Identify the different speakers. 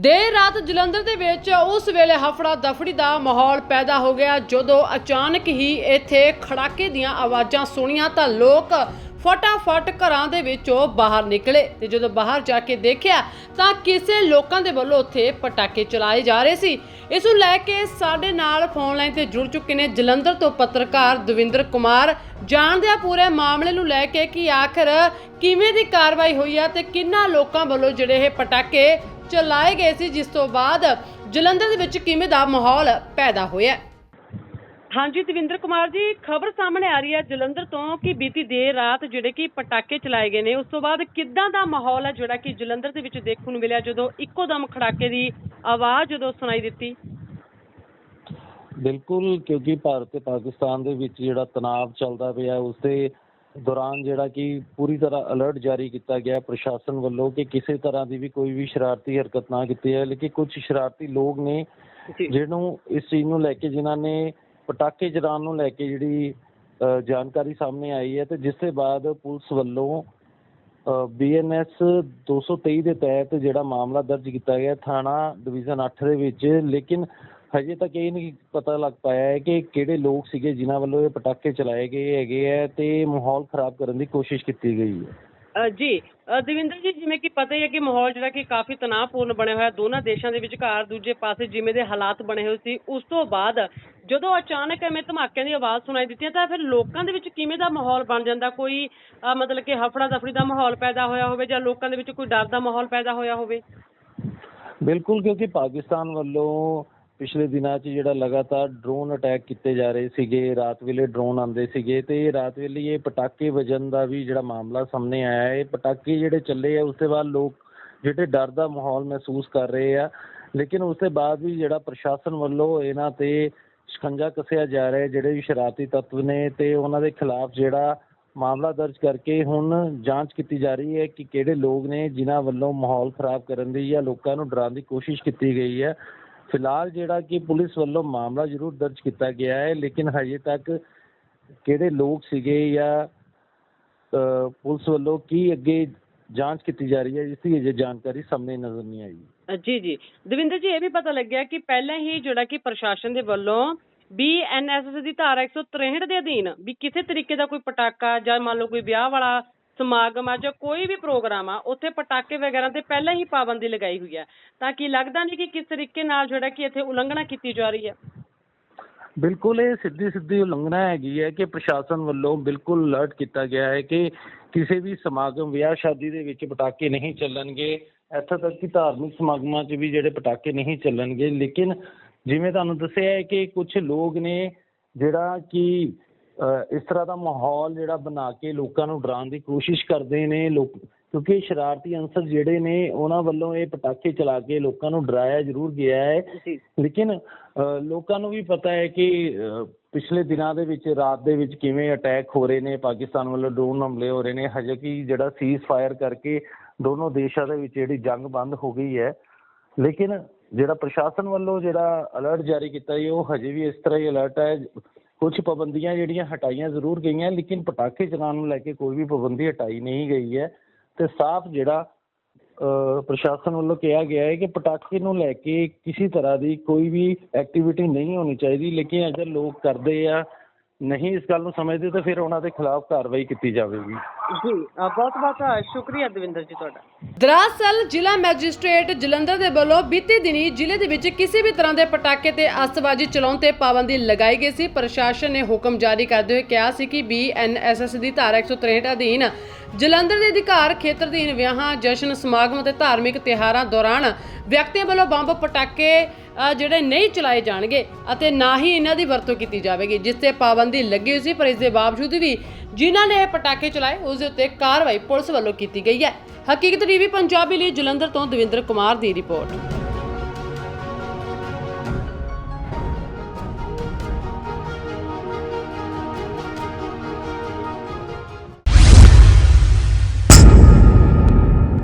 Speaker 1: ਦੇਰ ਰਾਤ ਜਲੰਧਰ ਦੇ ਵਿੱਚ ਉਸ ਵੇਲੇ ਹਫੜਾ ਦਫੜੀ ਦਾ ਮਾਹੌਲ ਪੈਦਾ ਹੋ ਗਿਆ, ਜਦੋਂ ਅਚਾਨਕ ਹੀ ਇੱਥੇ ਖੜਾਕੇ ਦੀਆਂ ਆਵਾਜ਼ਾਂ ਸੁਣੀਆਂ ਤਾਂ ਲੋਕ ਫਟਾਫਟ ਘਰਾਂ ਦੇ ਵਿੱਚੋਂ ਬਾਹਰ ਨਿਕਲੇ ਤੇ ਜਦੋਂ ਬਾਹਰ ਜਾ ਕੇ ਦੇਖਿਆ ਤਾਂ ਕਿਸੇ ਲੋਕਾਂ ਦੇ ਵੱਲੋਂ ਉੱਥੇ ਪਟਾਕੇ ਚਲਾਏ ਜਾ ਰਹੇ ਸੀ। ਇਸ ਨੂੰ ਲੈ ਕੇ ਸਾਡੇ ਨਾਲ ਫੋਨ ਲਾਈਨ ਤੇ ਜੁੜ ਚੁੱਕੇ ਨੇ ਜਲੰਧਰ ਤੋਂ ਪੱਤਰਕਾਰ ਦਵਿੰਦਰ ਕੁਮਾਰ। ਜਾਣਦੇ ਆ ਪੂਰੇ ਮਾਮਲੇ ਨੂੰ ਲੈ ਕੇ ਕਿ ਆਖਰ ਕਿਵੇਂ ਦੀ ਕਾਰਵਾਈ ਹੋਈ ਆ ਤੇ ਕਿੰਨਾ ਲੋਕਾਂ ਵੱਲੋਂ ਜਿਹੜੇ ਇਹ ਪਟਾਕੇ ਚਲਾਏ ਗਏ ਸੀ ਜਿਸ ਤੋਂ ਬਾਅਦ ਜਲੰਧਰ ਦੇ ਵਿੱਚ ਕਿਵੇਂ ਦਾ ਮਾਹੌਲ ਪੈਦਾ ਹੋਇਆ? ਹਾਂਜੀ ਦਵਿੰਦਰ ਕੁਮਾਰ ਜੀ ਖਬਰ ਸਾਹਮਣੇ ਆ ਰਹੀ ਹੈ ਜਲੰਧਰ ਤੋਂ ਕਿ ਬੀਤੀ ਦੇਰ ਰਾਤ ਜਿਹੜੇ ਕਿ ਪਟਾਕੇ ਚਲਾਏ ਗਏ ਨੇ ਉਸ ਤੋਂ ਬਾਅਦ ਕਿੱਦਾਂ ਦਾ ਮਾਹੌਲ ਹੈ ਜਿਹੜਾ ਕਿ ਜਲੰਧਰ ਦੇ ਵਿੱਚ ਦੇਖਣ ਨੂੰ ਮਿਲਿਆ ਜਦੋਂ ਇੱਕੋ ਦਮ ਖੜਾਕੇ ਦੀ ਆਵਾਜ਼ ਜਦੋਂ ਸੁਣਾਈ ਦਿੱਤੀ?
Speaker 2: ਬਿਲਕੁਲ ਕਿਉਂਕਿ ਭਾਰਤ ਤੇ ਪਾਕਿਸਤਾਨ ਦੇ ਵਿੱਚ ਜਿਹੜਾ ਤਣਾਅ ਚੱਲਦਾ ਪਿਆ ਉਸ ਦੇ ਦੌਰਾਨ ਜਿਹੜਾ ਕਿ ਪੂਰੀ ਤਰ੍ਹਾਂ ਅਲਰਟ ਜਾਰੀ ਕੀਤਾ ਗਿਆ ਪ੍ਰਸ਼ਾਸਨ ਵੱਲੋਂ ਕਿ ਕਿਸੇ ਤਰ੍ਹਾਂ ਦੀ ਵੀ ਕੋਈ ਵੀ ਸ਼ਰਾਰਤੀ ਹਰਕਤ ਨਾ ਕੀਤੀ ਹੈ ਲੇਕਿਨ ਕੁਝ ਸ਼ਰਾਰਤੀ ਲੋਕ ਨੇ ਜਿਹਨੂੰ ਇਸ ਚੀਜ਼ ਨੂੰ ਲੈ ਕੇ ਜਿਨ੍ਹਾਂ ਨੇ ਪਟਾਕੇ ਚਲਾਉਣ ਨੂੰ ਲੈ ਕੇ ਜਿਹੜੀ ਜਾਣਕਾਰੀ ਸਾਹਮਣੇ ਆਈ ਹੈ ਤੇ ਜਿਸ ਦੇ ਬਾਅਦ ਪੁਲਿਸ ਵੱਲੋਂ ਬੀਐਨਐਸ 223 ਦੇ ਤਹਿਤ ਜਿਹੜਾ ਮਾਮਲਾ ਦਰਜ ਕੀਤਾ ਗਿਆ ਥਾਣਾ ਡਿਵੀਜ਼ਨ 8 ਦੇ ਵਿੱਚ ਲੇਕਿਨ ਹਜੇ ਤੱਕ ਇਹ ਨਹੀਂ ਪਤਾ ਲੱਗ ਪਾਇਆ ਹੈ ਕਿ ਕਿਹੜੇ ਲੋਕ ਸੀਗੇ ਜਿਨ੍ਹਾਂ ਵੱਲੋਂ ਇਹ ਪਟਾਕੇ ਚਲਾਏ ਗਏ ਹੈਗੇ ਹੈ ਤੇ ਮਾਹੌਲ ਖਰਾਬ ਕਰਨ ਦੀ ਕੋਸ਼ਿਸ਼ ਕੀਤੀ ਗਈ ਹੈ।
Speaker 1: ਅ, ਜੀ ਅ, ਦਵਿੰਦਰ ਜੀ ਜਿਵੇਂ ਕਿ ਪਤਾ ਹੀ ਹੈ ਕਿ ਮਾਹੌਲ ਜਿਹੜਾ ਕਿ ਕਾਫੀ ਤਣਾਅਪੂਰਨ ਬਣਿਆ ਹੋਇਆ ਦੋਨਾਂ ਦੇਸ਼ਾਂ ਦੇ ਵਿਚਕਾਰ ਦੂਜੇ ਪਾਸੇ ਜਿਵੇਂ ਦੇ ਹਾਲਾਤ ਬਣੇ ਹੋਏ ਸੀ ਉਸ ਤੋਂ ਬਾਅਦ ਜਦੋਂ ਅਚਾਨਕ ਐਵੇਂ ਧਮਾਕਿਆਂ ਦੀ ਆਵਾਜ਼ ਸੁਣਾਈ ਦਿੱਤੀ ਤਾਂ ਫਿਰ ਲੋਕਾਂ ਦੇ ਵਿੱਚ ਕਿਵੇਂ ਦਾ ਮਾਹੌਲ ਬਣ ਜਾਂਦਾ? ਕੋਈ ਅ, ਮਤਲਬ ਕਿ ਹਫੜਾ ਦਫੜੀ ਦਾ ਮਾਹੌਲ ਪੈਦਾ ਹੋਇਆ ਹੋਵੇ ਜਾਂ ਲੋਕਾਂ ਦੇ ਵਿੱਚ ਕੋਈ ਡਰ ਦਾ ਮਾਹੌਲ ਪੈਦਾ ਹੋਇਆ ਹੋਵੇ?
Speaker 2: ਬਿਲਕੁਲ ਕਿਉਂਕਿ ਪਾਕਿਸਤਾਨ ਵੱਲੋਂ ਪਿਛਲੇ ਦਿਨਾਂ 'ਚ ਜਿਹੜਾ ਲਗਾਤਾਰ ਡਰੋਨ ਅਟੈਕ ਕੀਤੇ ਜਾ ਰਹੇ ਸੀਗੇ, ਰਾਤ ਵੇਲੇ ਡਰੋਨ ਆਉਂਦੇ ਸੀਗੇ ਤੇ ਰਾਤ ਵੇਲੇ ਇਹ ਪਟਾਕੇ ਵਜਣ ਦਾ ਵੀ ਜਿਹੜਾ ਮਾਮਲਾ ਸਾਹਮਣੇ ਆਇਆ ਹੈ ਇਹ ਪਟਾਕੇ ਜਿਹੜੇ ਚੱਲੇ ਆ, ਉਸ ਤੋਂ ਬਾਅਦ ਲੋਕ ਜਿਹੜੇ ਡਰ ਦਾ ਮਾਹੌਲ ਮਹਿਸੂਸ ਕਰ ਰਹੇ ਆ, ਲੇਕਿਨ ਉਸ ਤੋਂ ਬਾਅਦ ਵੀ ਜਿਹੜਾ ਪ੍ਰਸ਼ਾਸਨ ਵੱਲੋਂ ਇਹਨਾਂ ਤੇ ਸ਼ਿਕੰਜਾ ਕੱਸਿਆ ਜਾ ਰਿਹਾ, ਜਿਹੜੇ ਵੀ ਸ਼ਰਾਰਤੀ ਤੱਤਵ ਨੇ ਤੇ ਉਹਨਾਂ ਦੇ ਖਿਲਾਫ ਜਿਹੜਾ ਮਾਮਲਾ ਦਰਜ ਕਰਕੇ ਹੁਣ ਜਾਂਚ ਕੀਤੀ ਜਾ ਰਹੀ ਹੈ ਕਿ ਕਿਹੜੇ ਲੋਕ ਨੇ, ਜਿਨ੍ਹਾਂ ਵੱਲੋਂ ਮਾਹੌਲ ਖਰਾਬ ਕਰਨ ਦੀ ਜਾਂ ਲੋਕਾਂ ਨੂੰ ਡਰਾਉਣ ਦੀ ਕੋਸ਼ਿਸ਼ ਕੀਤੀ ਗਈ ਹੈ। ਫਿਲਹਾਲ ਜਿਹੜਾ ਕਿ ਪੁਲਿਸ ਵੱਲੋਂ ਮਾਮਲਾ ਜ਼ਰੂਰ ਦਰਜ ਕੀਤਾ ਗਿਆ ਹੈ, ਲੇਕਿਨ ਹਜੇ ਤੱਕ ਕਿਹੜੇ ਲੋਕ ਸੀਗੇ ਜਾਂ ਪੁਲਿਸ ਵੱਲੋਂ ਕੀ ਅੱਗੇ ਜਾਂਚ ਕੀਤੀ ਜਾ ਰਹੀ ਹੈ, ਇਸ ਦੀ ਅਜੇ ਜਾਣਕਾਰੀ ਸਾਹਮਣੇ ਨਜ਼ਰ ਨਹੀਂ ਆਈ।
Speaker 1: ਜੀ ਜੀ। ਦਵਿੰਦਰ ਜੀ, ਇਹ ਵੀ ਪਤਾ ਲੱਗਿਆ ਕਿ ਪਹਿਲਾਂ ਹੀ ਜਿਹੜਾ ਕਿ ਪ੍ਰਸ਼ਾਸਨ ਦੇ ਵੱਲੋਂ ਬੀਐਨਐਸਐਸ ਦੀ ਧਾਰਾ 163 ਦੇ ਅਧੀਨ ਵੀ ਕਿਸੇ ਤਰੀਕੇ ਦਾ ਕੋਈ ਪਟਾਕਾ ਜਾਂ ਮੰਨ ਲਓ ਕੋਈ ਵਿਆਹ ਵਾਲਾ ਸਮਾਗਮ ਆ ਜਾਂ ਕੋਈ ਵੀ ਪ੍ਰੋਗਰਾਮ ਆ, ਉੱਥੇ ਪਟਾਕੇ ਵਗੈਰਾ ਤੇ ਪਹਿਲਾਂ ਹੀ ਪਾਬੰਦੀ ਲਗਾਈ ਹੋਈ ਹੈ ਤਾਂ ਕੀ ਲੱਗਦਾ ਨਹੀਂ ਕਿ ਕਿਸ ਤਰੀਕੇ ਨਾਲ ਜਿਹੜਾ ਕਿ ਇੱਥੇ ਉਲੰਘਣਾ ਕੀਤੀ ਜਾ ਰਹੀ ਹੈ
Speaker 2: ਬਿਲਕੁਲ, ਇਹ ਸਿੱਧੀ ਸਿੱਧੀ ਉਲੰਘਣਾ ਹੈਗੀ ਹੈ ਕਿ ਪ੍ਰਸ਼ਾਸਨ ਵੱਲੋਂ ਬਿਲਕੁਲ ਅਲਰਟ ਕੀਤਾ ਗਿਆ ਹੈ ਕਿ ਕਿਸੇ ਵੀ ਸਮਾਗਮ, ਵਿਆਹ ਸ਼ਾਦੀ ਦੇ ਵਿੱਚ ਪਟਾਕੇ ਨਹੀਂ ਚੱਲਣਗੇ। ਇੱਥੋਂ ਤੱਕ ਕਿ ਧਾਰਮਿਕ ਸਮਾਗਮਾਂ 'ਚ ਵੀ ਜਿਹੜੇ ਪਟਾਕੇ ਨਹੀਂ ਚੱਲਣਗੇ। ਲੇਕਿਨ ਜਿਵੇਂ ਤੁਹਾਨੂੰ ਦੱਸਿਆ ਹੈ ਕਿ ਕੁਝ ਲੋਕ ਨੇ ਜਿਹੜਾ ਕਿ ਇਸ ਤਰ੍ਹਾਂ ਦਾ ਮਾਹੌਲ ਜਿਹੜਾ ਬਣਾ ਕੇ ਲੋਕਾਂ ਨੂੰ ਡਰਾਉਣ ਦੀ ਕੋਸ਼ਿਸ਼ ਕਰਦੇ ਨੇ ਲੋਕ ਕਿਉਂਕਿ ਸ਼ਰਾਰਤੀ ਅਨਸਰ ਜਿਹੜੇ ਨੇ ਉਹਨਾਂ ਵੱਲੋਂ ਇਹ ਪਟਾਕੇ ਚਲਾ ਕੇ ਲੋਕਾਂ ਨੂੰ ਡਰਾਇਆ ਜ਼ਰੂਰ ਗਿਆ ਹੈ। ਲੇਕਿਨ ਲੋਕਾਂ ਨੂੰ ਵੀ ਪਤਾ ਹੈ ਕਿ ਪਿਛਲੇ ਦਿਨਾਂ ਦੇ ਵਿੱਚ ਰਾਤ ਦੇ ਵਿੱਚ ਕਿਵੇਂ ਅਟੈਕ ਹੋ ਰਹੇ ਨੇ ਪਾਕਿਸਤਾਨ ਵੱਲੋਂ ਡਰੋਨ ਹਮਲੇ ਹੋ ਰਹੇ ਨੇ ਹਜੇ ਕਿ ਜਿਹੜਾ ਸੀਜ਼ ਫਾਇਰ ਕਰਕੇ ਦੋਨੋਂ ਦੇਸ਼ਾਂ ਦੇ ਵਿੱਚ ਜਿਹੜੀ ਜੰਗ ਬੰਦ ਹੋ ਗਈ ਹੈ। ਲੇਕਿਨ ਜਿਹੜਾ ਪ੍ਰਸ਼ਾਸਨ ਵੱਲੋਂ ਜਿਹੜਾ ਅਲਰਟ ਜਾਰੀ ਕੀਤਾ ਹੈ ਉਹ ਹਜੇ ਵੀ ਇਸ ਤਰ੍ਹਾਂ ਹੀ ਅਲਰਟ ਹੈ। ਕੁਝ ਪਾਬੰਦੀਆਂ ਜਿਹੜੀਆਂ ਹਟਾਈਆਂ ਜ਼ਰੂਰ ਗਈਆਂ ਲੇਕਿਨ ਪਟਾਕੇ ਚਲਾਉਣ ਨੂੰ ਲੈ ਕੇ ਕੋਈ ਵੀ ਪਾਬੰਦੀ ਹਟਾਈ ਨਹੀਂ ਗਈ ਹੈ। ਤੇ ਸਾਫ਼ ਜਿਹੜਾ ਅ, ਪ੍ਰਸ਼ਾਸਨ ਵੱਲੋਂ ਕਿਹਾ ਗਿਆ ਹੈ ਕਿ ਪਟਾਕੇ ਨੂੰ ਲੈ ਕੇ ਕਿਸੇ ਤਰ੍ਹਾਂ ਦੀ ਕੋਈ ਵੀ ਐਕਟੀਵਿਟੀ ਨਹੀਂ ਹੋਣੀ ਚਾਹੀਦੀ ਲੇਕਿਨ ਅਗਰ ਲੋਕ ਕਰਦੇ ਆ ਨਹੀਂ ਇਸ ਗੱਲ ਨੂੰ ਸਮਝਦੇ ਤਾਂ ਫਿਰ ਉਹਨਾਂ ਦੇ ਖਿਲਾਫ ਕਾਰਵਾਈ ਕੀਤੀ ਜਾਵੇਗੀ।
Speaker 1: ਜੀ ਬਹੁਤ ਬਹੁਤ ਸ਼ੁਕਰੀਆ ਦਵਿੰਦਰ ਜੀ ਤੁਹਾਡਾ। ਦਰਅਸਲ ਜ਼ਿਲ੍ਹਾ ਮੈਜਿਸਟ੍ਰੇਟ ਜਲੰਧਰ ਦੇ ਵੱਲੋਂ ਬੀਤੀ ਦਿਨੀ ਜ਼ਿਲ੍ਹੇ ਦੇ ਵਿੱਚ ਕਿਸੇ ਵੀ ਤਰ੍ਹਾਂ ਦੇ ਪਟਾਕੇ ਤੇ ਅਸਤਬਾਜ਼ੀ ਚਲਾਉਣ ਤੇ ਪਾਬੰਦੀ ਲਗਾਈ ਗਈ ਸੀ। ਪ੍ਰਸ਼ਾਸਨ ਨੇ ਹੁਕਮ ਜਾਰੀ ਕਰਦੇ ਹੋਏ ਕਿਹਾ ਸੀ ਕਿ ਬੀਐਨਐਸਐਸ ਦੀ ਧਾਰਾ 163 ਅਧੀਨ ਜਲੰਧਰ ਦੇ ਅਧਿਕਾਰ ਖੇਤਰ ਅਧੀਨ ਵਿਆਹਾਂ ਜਸ਼ਨ ਸਮਾਗਮ ਅਤੇ ਧਾਰਮਿਕ ਤਿਉਹਾਰਾਂ ਦੌਰਾਨ ਵਿਅਕਤੀਆਂ ਵੱਲੋਂ ਬੰਬ ਪਟਾਕੇ ਜਿਹੜੇ ਨਹੀਂ ਚਲਾਏ ਜਾਣਗੇ ਅਤੇ ਨਾ ਹੀ ਇਹਨਾਂ ਦੀ ਵਰਤੋਂ ਕੀਤੀ ਜਾਵੇਗੀ, ਜਿਸ ਤੇ ਪਾਬੰਦੀ ਲੱਗੀ ਹੋਈ ਸੀ, ਪਰ ਇਸ ਦੇ ਬਾਵਜੂਦ ਵੀ ਜਿਨ੍ਹਾਂ ਨੇ ਇਹ ਪਟਾਕੇ ਚਲਾਏ, ਉਸ ਦੇ ਉੱਤੇ ਕਾਰਵਾਈ ਪੁਲਿਸ ਵੱਲੋਂ ਕੀਤੀ ਗਈ ਹੈ। ਹਕੀਕਤ ਟੀਵੀ, ਪੰਜਾਬੀ ਲਈ ਜਲੰਧਰ ਤੋਂ ਦਵਿੰਦਰ ਕੁਮਾਰ ਦੀ ਰਿਪੋਰਟ।